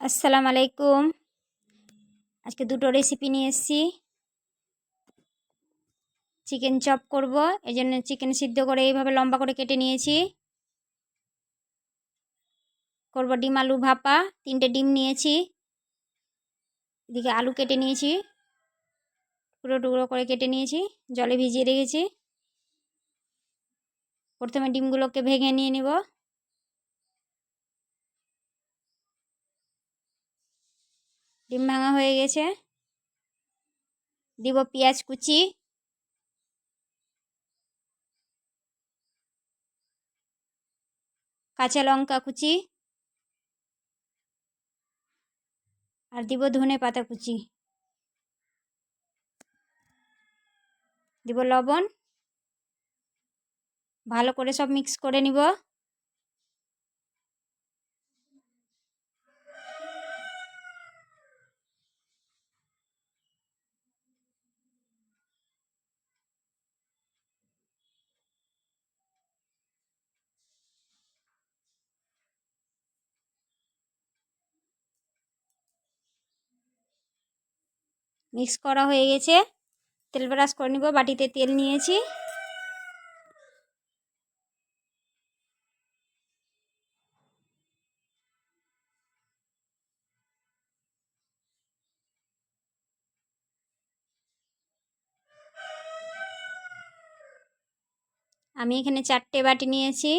আসসালামু আলাইকুম। আজকে দুটো রেসিপি নিয়ে এসেছি। চিকেন চপ করব এই জন্য চিকেন সিদ্ধ করে এইভাবে লম্বা করে কেটে নিয়েছি। করব ডিম আলু ভাপা, তিনটে ডিম নিয়েছি। এদিকে আলু কেটে নিয়েছি। টুকরো টুকরো করে কেটে নিয়েছি, জলে ভিজিয়ে রেখেছি। প্রথমে ডিমগুলোকে ভেঙে নিয়ে নেব। ডিম ভাঙা হয়ে গেছে। দিব পেঁয়াজ কুচি। কাঁচা লঙ্কা কুচি। আর দিব ধনে পাতা কুচি। দিব লবণ। ভালো করে সব মিক্স করে নিব। মিক্স করা হয়ে গেছে। তেল ব্রাশ করে নিব, বাটিতে তেল নিয়েছি। আমি এখানে চারটে বাটি নিয়েছি।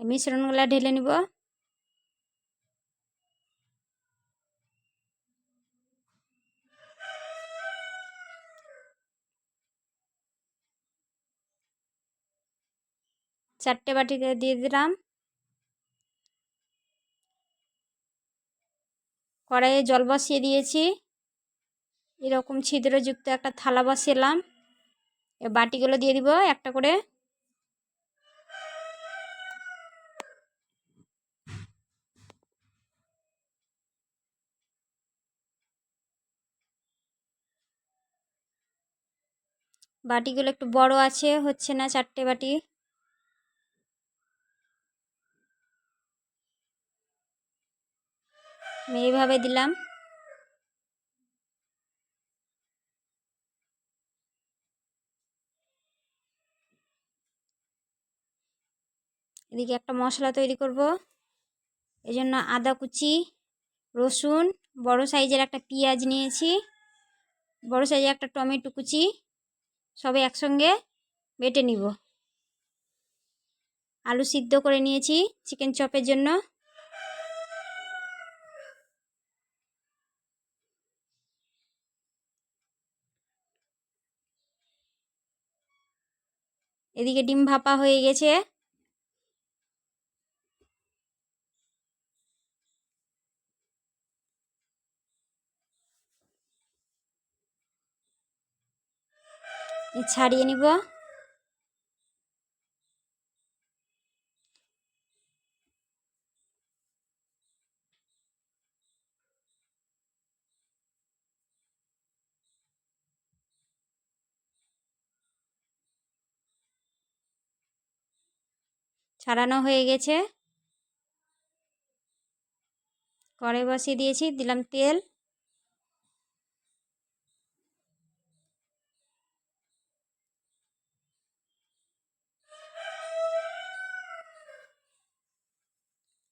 মিশ্রণগুলো ঢেলে নিব। চারটে বাটিতে দিয়ে দিলাম। কড়াইয়ে জল বসিয়ে দিয়েছি। এরকম ছিদ্রযুক্ত একটা থালা বসিয়েলাম। এ বাটিগুলো দিয়ে দিব একটা করে। বাটিগুলো একটু বড় আছে, হচ্ছে না চারটে বাটি। আমি এইভাবে দিলাম। এদিকে একটা মশলা তৈরি করব। এই জন্য আদা কুচি, রসুন, বড় সাইজের একটা পেঁয়াজ নিয়েছি, বড় সাইজের একটা টমেটো কুচি, সবে একসঙ্গে বেটে নিব। আলু সিদ্ধ করে নিয়েছি চিকেন চপের জন্য। এদিকে ডিম ভাপা হয়ে গেছে। ছাড়িয়ে নিব। ছাড়ানো হয়ে গেছে। কড়াই বসিয়ে দিয়েছি, দিলাম তেল।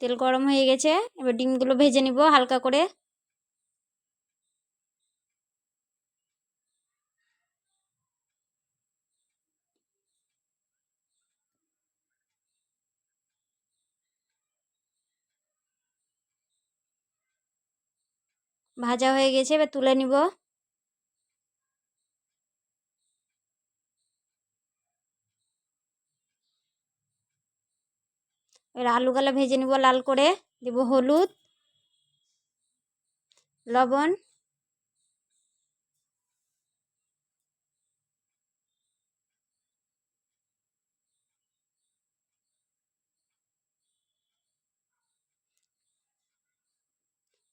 তেল গরম হয়ে গেছে, এবার ডিমগুলো ভেজে নিব হালকা করে। ভাজা হয়ে গেছে, এবার তুলে নিব। এবার আলুগুলো ভেজে নিব লাল করে, দিব হলুদ, লবণ।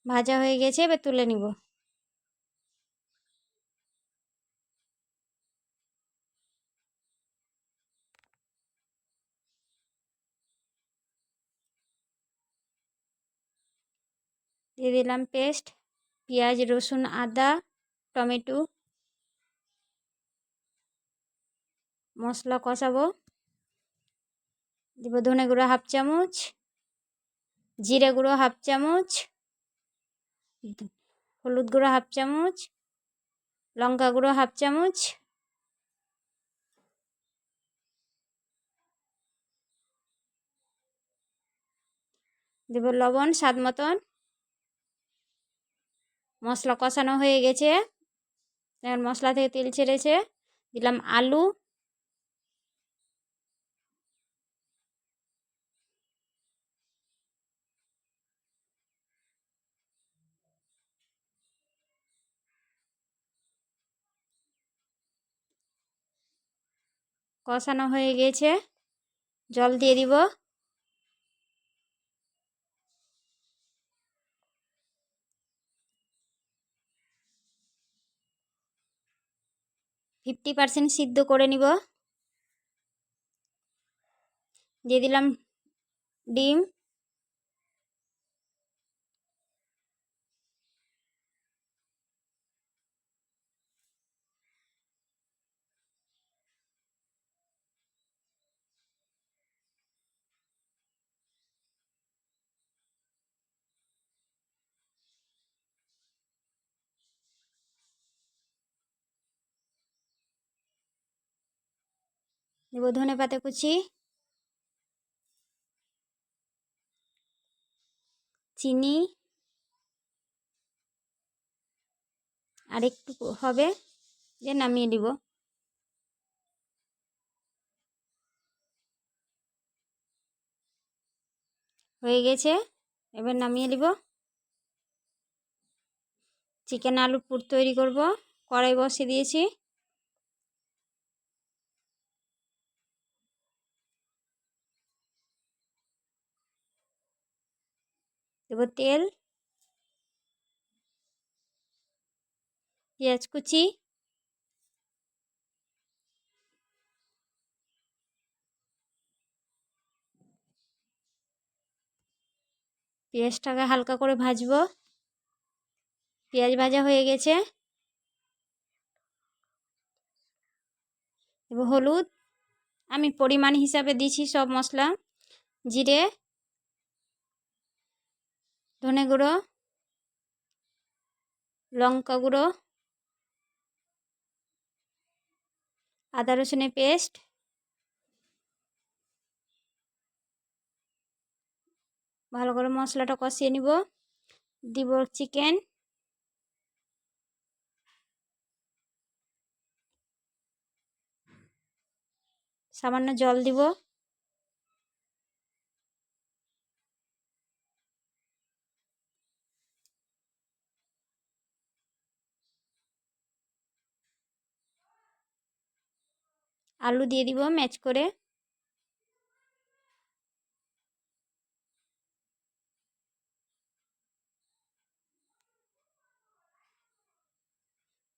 ভাজা হয়ে গেছে, এবার তুলে নিব। দিয়ে দিলাম পেস্ট, পেঁয়াজ, রসুন, আদা, টমেটো। মশলা কষাবো। দিব ধনে গুঁড়ো হাফ চামচ, জিরে গুঁড়ো হাফ চামচ। হলুদ গুঁড়ো হাফ চামচ, লঙ্কা গুঁড়ো হাফ চামচ, দেব লবণ স্বাদ মতন। মশলা কষানো হয়ে গেছে। মশলা থেকে তেল ছেড়েছে। দিলাম আলু। কষানো হয়ে গেছে। জল দিয়ে দিব। ফিফটি পার্সেন্ট সিদ্ধ করে নিব। দিয়ে দিলাম ডিম। দেবো ধনে পাতা কুচি চিনি আর একটু হবে যে নামিয়ে দিব হয়ে গেছে এবার নামিয়ে দিব চিকেন আলু পুর তৈরি করব কড়াই বসিয়ে দিয়েছি দেব তেল পেঁয়াজ কুচি পেঁয়াজটাকে হালকা করে ভাজবো পেঁয়াজ ভাজা হয়ে গেছে এবার হলুদ আমি পরিমাণ হিসাবে দিছি সব মশলা জিরে ধনে গুঁড়ো, লঙ্কা গুঁড়ো, আদা রসুনের পেস্ট, ভালো করে মশলাটা কষিয়ে নিব। দিব চিকেন। সামান্য জল দিব। আলু দিয়ে দিব ম্যাচ করে।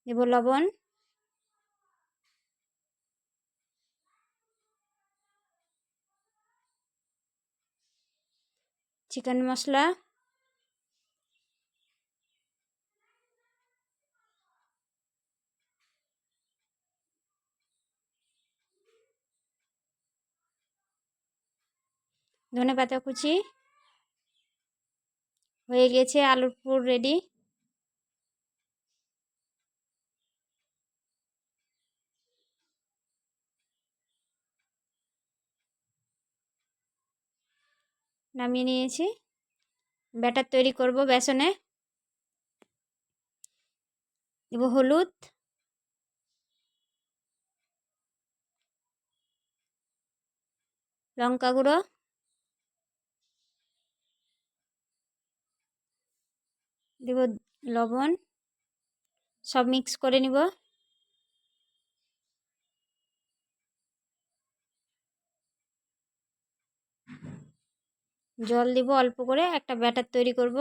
দেব লবণ। চিকেন মশলা। ধনে পাতা কুচি। হয়ে গেছে আলুর পুর রেডি নামিয়ে নিয়েছি। ব্যাটার তৈরি করব বেসনে। দেব হলুদ। লঙ্কা গুঁড়ো। দেব লবণ। সব মিক্স করে নিব। জল দিব অল্প করে, একটা ব্যাটার তৈরি করব।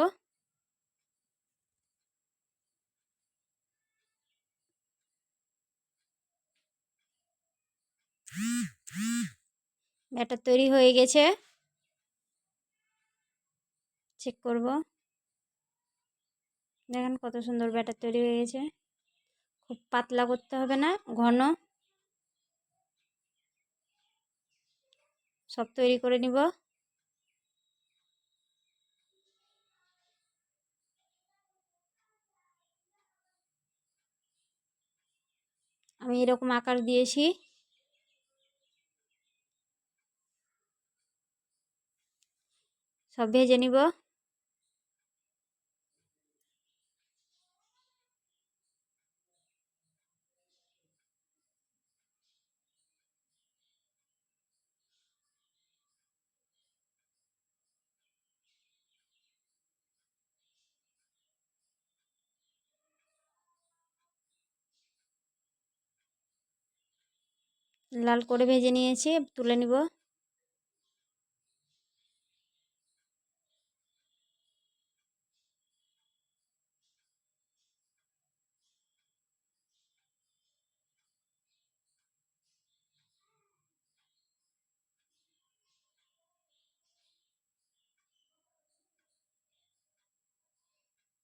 ব্যাটার তৈরি হয়ে গেছে। চেক করব। দেখেন কত সুন্দর ব্যাটার তৈরি হয়ে গেছে। খুব পাতলা করতে হবে না, ঘন। সব তৈরি করে নিব। আমি এরকম আকার দিয়েছি। সব ভেজে নিব। লাল করে ভেজে নিয়েছি তুলে নিব।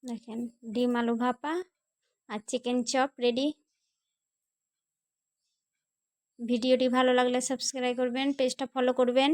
দেখেন ডিম আলু ভাপা আর চিকেন চপ রেডি ভিডিওটি ভালো লাগলে সাবস্ক্রাইব করবেন পেজটা ফলো করবেন।